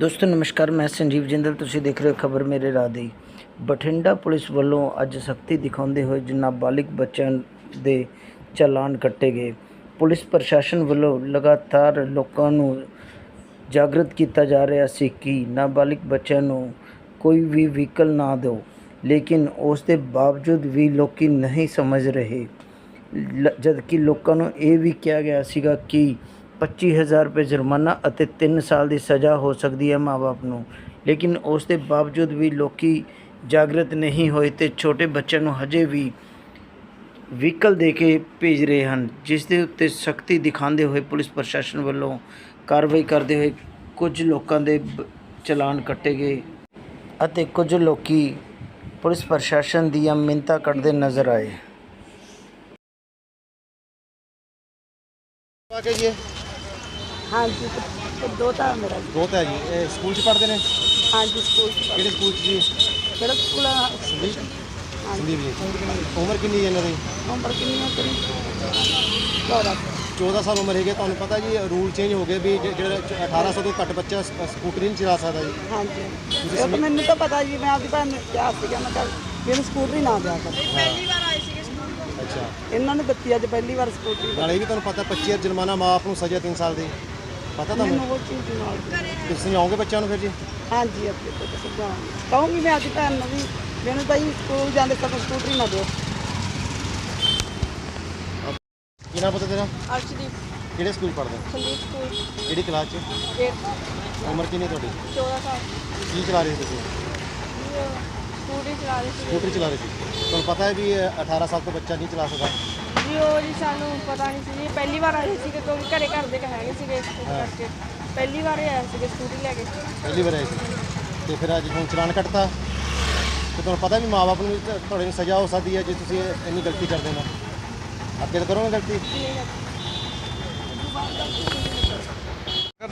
ਦੋਸਤੋ, ਨਮਸਕਾਰ, ਮੈਂ ਸੰਜੀਵ ਜਿੰਦਲ, ਤੁਸੀਂ ਦੇਖ ਰਹੇ ਹੋ ਖਬਰ ਮੇਰੇ ਰਾਹ ਦੀ। ਬਠਿੰਡਾ ਪੁਲਿਸ ਵੱਲੋਂ ਅੱਜ ਸਖਤੀ ਦਿਖਾਉਂਦੇ ਹੋਏ ਨਾਬਾਲਿਗ ਬੱਚਿਆਂ ਦੇ ਚਲਾਨ ਕੱਟੇ ਗਏ। ਪੁਲਿਸ ਪ੍ਰਸ਼ਾਸਨ ਵੱਲੋਂ ਲਗਾਤਾਰ ਲੋਕਾਂ ਨੂੰ ਜਾਗਰਤ ਕੀਤਾ ਜਾ ਰਿਹਾ ਸੀ ਕਿ ਨਾਬਾਲਿਗ ਬੱਚਿਆਂ ਨੂੰ ਕੋਈ ਵੀ ਵਹੀਕਲ ਨਾ ਦਿਓ, ਲੇਕਿਨ ਉਸ ਦੇ ਬਾਵਜੂਦ ਵੀ ਲੋਕੀ ਨਹੀਂ ਸਮਝ ਰਹੇ। ਲ- ਜਦ ਲੋਕਾਂ ਨੂੰ ਇਹ ਵੀ ਕਿਹਾ ਗਿਆ ਸੀਗਾ ਕਿ 25000 ਰੁਪਏ ਜੁਰਮਾਨਾ ਅਤੇ 3 ਸਾਲ ਦੀ ਸਜ਼ਾ ਹੋ ਸਕਦੀ ਹੈ ਮਾਪੇ ਨੂੰ। ਲੇਕਿਨ ਉਸ ਦੇ ਬਾਵਜੂਦ ਵੀ ਲੋਕੀ ਜਾਗਰਤ ਨਹੀਂ ਹੋਏ ਤੇ ਛੋਟੇ ਬੱਚਿਆਂ ਨੂੰ ਹਜੇ ਵੀ ਵਹੀਕਲ ਦੇ ਕੇ ਭੇਜ ਰਹੇ ਹਨ, ਜਿਸ ਦੇ ਉੱਤੇ ਸਖਤੀ ਦਿਖਾਉਂਦੇ ਹੋਏ ਪੁਲਿਸ ਪ੍ਰਸ਼ਾਸਨ ਵੱਲੋਂ ਕਾਰਵਾਈ ਕਰਦੇ ਹੋਏ ਕੁਝ ਲੋਕਾਂ ਦੇ ਚਲਾਨ ਕੱਟੇ ਗਏ ਅਤੇ ਕੁਝ ਲੋਕੀ ਪੁਲਿਸ ਪ੍ਰਸ਼ਾਸਨ ਦੀਆਂ ਮਿੰਨਤਾਂ ਕੱਢਦੇ ਨਜ਼ਰ ਆਏ। ਆ ਕੇ ਜੀ। ਹਾਂਜੀ ਤੇ ਦੋ ਤਾਂ ਮੇਰਾ ਜੀ। ਦੋਤਾ ਹੈ ਜੀ। ਇਹ ਸਕੂਲ 'ਚ ਪੜ੍ਹਦੇ ਨੇ? ਹਾਂਜੀ ਸਕੂਲ ਚ ਕਿਹੜੇ ਸਕੂਲ 'ਚ ਜੀ? ਕਿਹੜਾ ਸਕੂਲ ਆ ਸੰਦੀਪ। ਹਾਂਜੀ। ਸੰਦੀਪ ਜੀ। ਉਮਰ ਕਿੰਨੀ ਹੈ ਇਹਨਾਂ ਦੀ? ਉਮਰ ਕਿੰਨੀ ਹੈ ਤੇਰੀ? ਚੌਦਾਂ। 14 ਸਾਲ ਉਮਰ ਹੈਗੀ ਹੈ। ਤੁਹਾਨੂੰ ਪਤਾ ਜੀ ਰੂਲ ਚੇਂਜ ਹੋ ਗਏ ਵੀ ਜੇ- ਜਿਹੜਾ 1800 ਤੋਂ ਘੱਟ ਬੱਚਾ ਸ- ਸਕੂਟਰੀ ਨਹੀਂ ਚਲਾ ਸਕਦਾ ਜੀ। ਹਾਂਜੀ। ਇਹ ਤਾਂ ਮੈਨੂੰ ਤਾਂ ਪਤਾ ਜੀ ਮੈਂ ਆਪਦੀ ਭੈਣ ਨੂੰ ਕਿਹਾ ਸੀਗਾ ਮੈਂ ਕਿਹਾ ਵੀ ਇਹਨੂੰ ਸਕੂਟਰੀ ਨਾ ਦਿਆ ਕਰ। ਅੱਛਾ। ਇਹਨਾਂ ਨੇ ਦਿੱਤੀ ਅੱਜ ਪਹਿਲੀ ਵਾਰ ਸਕੂਟਰੀ। ਨਾਲੇ ਇਹ ਵੀ ਤੁਹਾਨੂੰ ਪਤਾ 25 ਜੁਰਮਾਨਾ ਮਾਂ ਬਾਪ ਨੂੰ ਸਜ਼ਾ 3 ਸਾਲ ਦੀ। ਪਤਾ ਤੁਹਾਨੂੰ ਮੈਨੂੰ? ਉਹ ਚੀਜ਼ ਦੀ ਨਾਲ ਤੁਸੀਂ ਸਮਝਾਓਗੇ ਬੱਚਿਆਂ ਨੂੰ ਫਿਰ ਜੀ? ਹਾਂਜੀ ਅੱਗੇ ਤੋਂ ਤਾਂ ਸਮਝਾਵਾਂਗੀ ਕਹੂੰਗੀ ਮੈਂ ਆਪਦੀ ਭੈਣ ਨੂੰ ਵੀ ਮੈਨੂੰ ਤਾਂ ਜੀ ਸਕੂਲ ਜਾਂਦੇ ਸਭ ਸਕੂਟਰੀ ਨਾ ਦਿਓ। ਕੀ ਨਾਮ ਪਤਾ ਤੇਰਾ? ਅਰਸ਼ਦੀਪ। ਕਿਹੜੇ ਸਕੂਲ ਪੜ੍ਹਦੇ? ਸੰਦੀਪ ਸਕੂਲ। ਕਿਹੜੀ ਕਲਾਸ 'ਚ? ਗੇਟ ਉਮਰ ਕਿੰਨੀ ਤੁਹਾਡੀ? 14 ਸਾਲ। ਕੀ ਚਲਾ ਰਹੇ ਸੀ ਤੁਸੀਂ? ਸਕੂਟਰੀ ਚਲਾ ਰਹੀ ਸੀ। ਸਕੂਟਰੀ ਚਲਾ ਰਹੇ ਸੀ। ਤੁਹਾਨੂੰ ਪਤਾ ਹੈ ਵੀ ਇਹ 18 ਸਾਲ ਤੋਂ ਬੱਚਾ ਨਹੀਂ ਚਲਾ ਸਕਦਾ। ਜੀ ਉਹ ਜੀ ਸਾਨੂੰ ਪਤਾ ਨਹੀਂ ਸੀ। ਜੀ ਪਹਿਲੀ ਵਾਰ ਆਏ ਸੀ ਕਿਉਂਕਿ ਘਰੇ ਘਰ ਦੇ ਹੈਗੇ ਸੀਗੇ ਇਸ ਕਰਕੇ। ਪਹਿਲੀ ਵਾਰ ਹੀ ਆਏ ਸੀਗੇ ਸਕੂਟਰੀ ਲੈ ਕੇ। ਪਹਿਲੀ ਵਾਰ ਆਏ ਸੀ ਤੇ ਫਿਰ ਅੱਜ ਹੁਣ ਚਲਾਨ ਕੱਟਤਾ। ਤੇ ਤੁਹਾਨੂੰ ਪਤਾ ਵੀ ਮਾਪੇ ਨੂੰ ਵੀ ਤਾਂ ਤੁਹਾਡੇ ਨੂੰ ਸਜ਼ਾ ਹੋ ਸਕਦੀ ਹੈ ਜੇ ਤੁਸੀਂ ਇਹ ਇੰਨੀ ਗਲਤੀ ਕਰਦੇ ਹੋ। ਅੱਗੇ ਤਾਂ ਕਰੋਗੇ ਗਲਤੀ?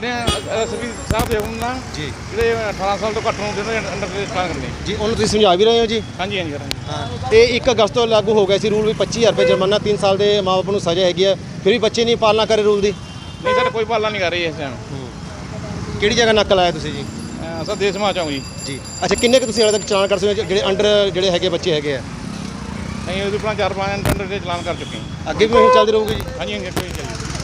ਕਰਦੇ ਆ ਐਸਪੀ ਸਾਹਿਬ ਦੇ ਹੁਕਮ ਨਾਲ ਜੀ। ਜਿਹੜੇ 18 ਸਾਲ ਤੋਂ ਘੱਟ ਨੂੰ ਜਿਹਨਾਂ ਦੇ ਅੰਡਰ ਦੇ ਚਲਾਨ ਕਰਨੇ ਜੀ ਉਹਨੂੰ ਤੁਸੀਂ ਸਮਝਾ ਵੀ ਰਹੇ ਹੋ ਜੀ? ਹਾਂਜੀ ਹਾਂਜੀ ਹਾਂ ਤੇ 1 ਅਗਸਤ ਤੋਂ ਲਾਗੂ ਹੋ ਗਿਆ ਸੀ ਰੂਲ ਵੀ 25000 ਰੁਪਏ ਜੁਰਮਾਨਾ 3 ਸਾਲ ਦੇ ਮਾਪੇ ਨੂੰ ਸਜ਼ਾ ਹੈਗੀ ਹੈ ਫਿਰ ਵੀ ਬੱਚੇ ਨਹੀਂ ਪਾਲਣਾ ਕਰੇ ਰੂਲ ਦੀ? ਨਹੀਂ ਸਰ ਕੋਈ ਪਾਲਣਾ ਨਹੀਂ ਕਰ ਰਹੀ ਇਸ ਟਾਈਮ ਕਿਹੜੀ ਜਗ੍ਹਾ ਨਕਲ ਆਇਆ ਤੁਸੀਂ ਜੀ? ਸਰ ਦੇਸ਼ ਮਾ ਚਾਹੂੰ ਜੀ। ਜੀ। ਅੱਛਾ ਕਿੰਨੇ ਕੁ ਤੁਸੀਂ ਹਾਲੇ ਤੱਕ ਚਲਾਨ ਕਰ ਸਕਦੇ ਹੋ? ਜਿਹੜੇ ਅੰਡਰ ਜਿਹੜੇ ਹੈਗੇ ਬੱਚੇ ਹੈਗੇ ਆ? ਅਸੀਂ ਉਹਦੇ ਉੱਪਰ ਚਾਰ ਪੰਜ ਅੰਡਰ ਦੇ ਚਲਾਨ ਕਰ ਚੁੱਕੇ ਹਾਂ। ਅੱਗੇ ਵੀ ਇਹੀ ਚੱਲਦੀ ਰਹੂਗੀ ਜੀ? ਹਾਂਜੀ ਹਾਂਜੀ ਕੋਈ ਚੱਲ